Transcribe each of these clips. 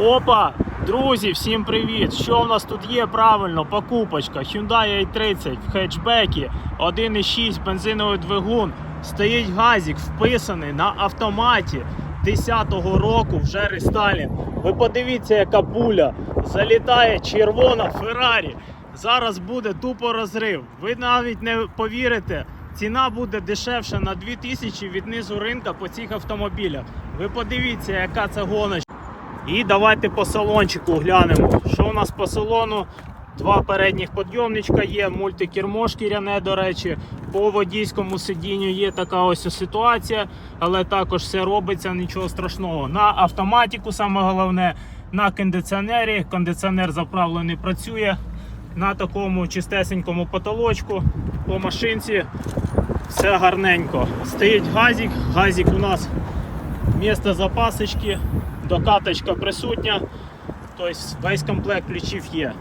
Опа! Друзі, всім привіт! Що в нас тут є правильно? Покупочка Hyundai i30 в хетчбекі 1.6 бензиновий двигун. Стоїть газик, вписаний на автоматі 10-го року вже рестайлінг. Ви подивіться, яка пуля. Залітає червона Феррарі. Зараз буде тупо розрив. Ви навіть не повірите. Ціна буде дешевша на 2000 від низу ринка по цих автомобілях. Ви подивіться, яка це гоночка. І давайте по салончику глянемо. Що у нас по салону? Два передніх підйомничка є, мультикермо шкіряне, до речі. По водійському сидінню є така ось ситуація, але також все робиться, нічого страшного. На автоматику, саме головне, на кондиціонері. Кондиціонер заправлений працює. На такому чистесенькому потолочку по машинці все гарненько. Стоїть газик. Газик у нас місце запасочки, докаточка присутня. Тобто весь комплект ключів є.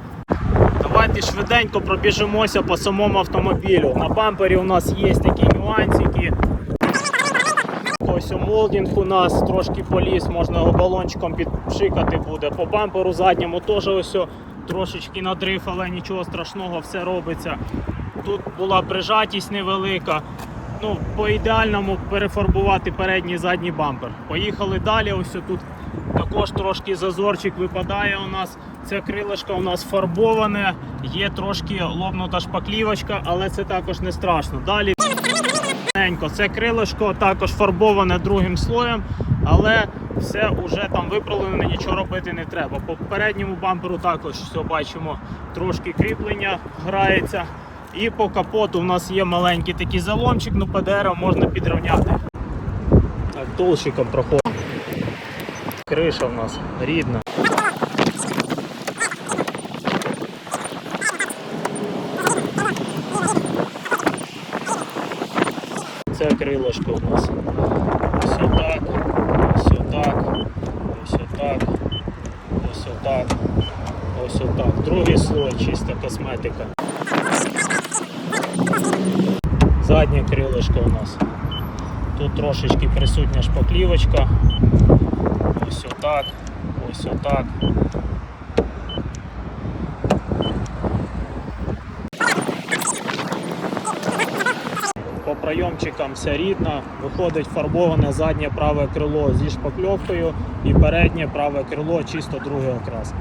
Давайте швиденько пробіжимося по самому автомобілю. На бампері у нас є такі нюансики. Ось молдинг у нас трошки поліз, можна його балончиком підшикати буде. По бамперу задньому теж ось трошечки надрив, але нічого страшного, все робиться. Тут була прижатість невелика. Ну, по ідеальному перефарбувати передній і задній бампер. Поїхали далі. Ось тут також трошки зазорчик випадає у нас. Це крилишко у нас фарбоване, є трошки лобнута шпаклівочка, але це також не страшно. Далі. Це крилишко також фарбоване другим слоєм, але все вже там виправлене, нічого робити не треба. По передньому бамперу також все бачимо, трошки кріплення грається. І по капоту у нас є маленький такий заломчик, ну ПДР можна підрівняти. Толщиком проходить. Криша в нас рідна. Це крилишко у нас. Ось отак, ось отак, ось отак, ось отак, ось отак. Другий слой, чиста косметика. Заднє крилишко у нас. Тут трошечки присутня шпаклівочка. Ось отак, ось отак. По прийомчикам все рідно. Виходить фарбоване заднє праве крило зі шпакльовкою і переднє праве крило чисто другий окрас.